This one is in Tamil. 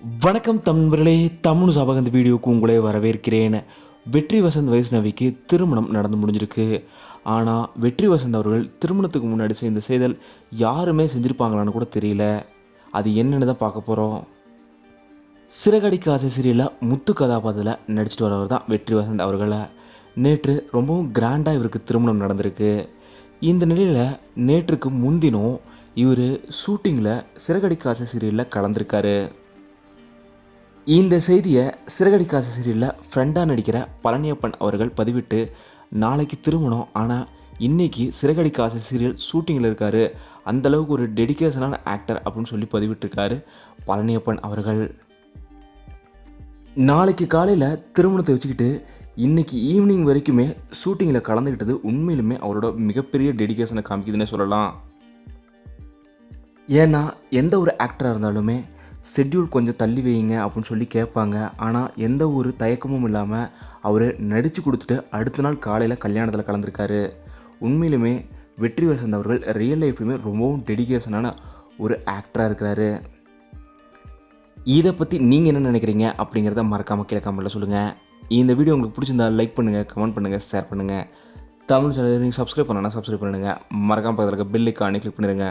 வணக்கம் தமிழர்களே தமிழ் சாபக இந்த வீடியோவுக்கு உங்களே வரவேற்கிறேன். வெற்றி வசந்த் வைஷ்ணவிக்கு திருமணம் நடந்து முடிஞ்சிருக்கு. ஆனால் வெற்றி வசந்த் அவர்கள் திருமணத்துக்கு முன்னாடி செய்த செய்தல் யாருமே செஞ்சுருப்பாங்களான்னு கூட தெரியல. அது என்னென்னு தான் பார்க்க போகிறோம் சிறகடிக்கு ஆசை சீரியலில் முத்து கதாபாத்திரத்தில் நடிச்சிட்டு வரவர் தான் வெற்றி வசந்த் அவர்களை. நேற்று ரொம்பவும் கிராண்டாக இவருக்கு திருமணம் நடந்திருக்கு. இந்த நிலையில் நேற்றுக்கு முன்தினம் இவர் ஷூட்டிங்கில் சிறகடிக்கு ஆசை சீரியலில் கலந்திருக்காரு. இந்த செய்தியை சிறகடிக்க சீரியலில் ஃப்ரெண்டாக நடிக்கிற பழனியப்பன் அவர்கள் பதிவிட்டு நாளைக்கு திருமணம் ஆனால் இன்றைக்கி சிறகடிக்க சீரியல் ஷூட்டிங்கில் இருக்கார். அந்த அளவுக்கு ஒரு டெடிகேஷனான ஆக்டர் அப்படின்னு சொல்லி பதிவிட்டிருக்காரு பழனியப்பன் அவர்கள். நாளைக்கு காலையில் திருமணத்தை வச்சுக்கிட்டு இன்றைக்கி ஈவினிங் வரைக்குமே ஷூட்டிங்கில் கலந்துக்கிட்டது உண்மையிலுமே அவரோட மிகப்பெரிய டெடிகேஷனை காமிக்குதுன்னே சொல்லலாம். ஏன்னா எந்த ஒரு ஆக்டராக இருந்தாலுமே ஷெட்யூல் கொஞ்சம் தள்ளி வைங்க அப்படின்னு சொல்லி கேட்பாங்க. ஆனால் எந்த ஒரு தயக்கமும் இல்லாமல் அவர் நடித்து கொடுத்துட்டு அடுத்த நாள் காலையில் கல்யாணத்தில் கலந்துருக்காரு. உண்மையிலுமே வெற்றி வசந்த் அவர்கள் ரியல் லைஃப்லையுமே ரொம்பவும் டெடிகேஷனான ஒரு ஆக்டராக இருக்கிறாரு. இதை பற்றி நீங்கள் என்ன நினைக்கிறீங்க அப்படிங்கிறத மறக்காமல் கீழே கமெண்ட்டில் சொல்லுங்கள் இந்த வீடியோ உங்களுக்கு பிடிச்சிருந்தா லைக் பண்ணுங்கள் கமெண்ட் பண்ணுங்கள் ஷேர் பண்ணுங்கள் தமிழ் சேனல் நீங்கள் சப்ஸ்கிரைப் பண்ணனா சப்ஸ்கிரைப் பண்ணுங்கள் மறக்காமல் பக்கத்தில் இருக்க பெல் ஐக்கானே கிளிக் பண்ணிடுங்க.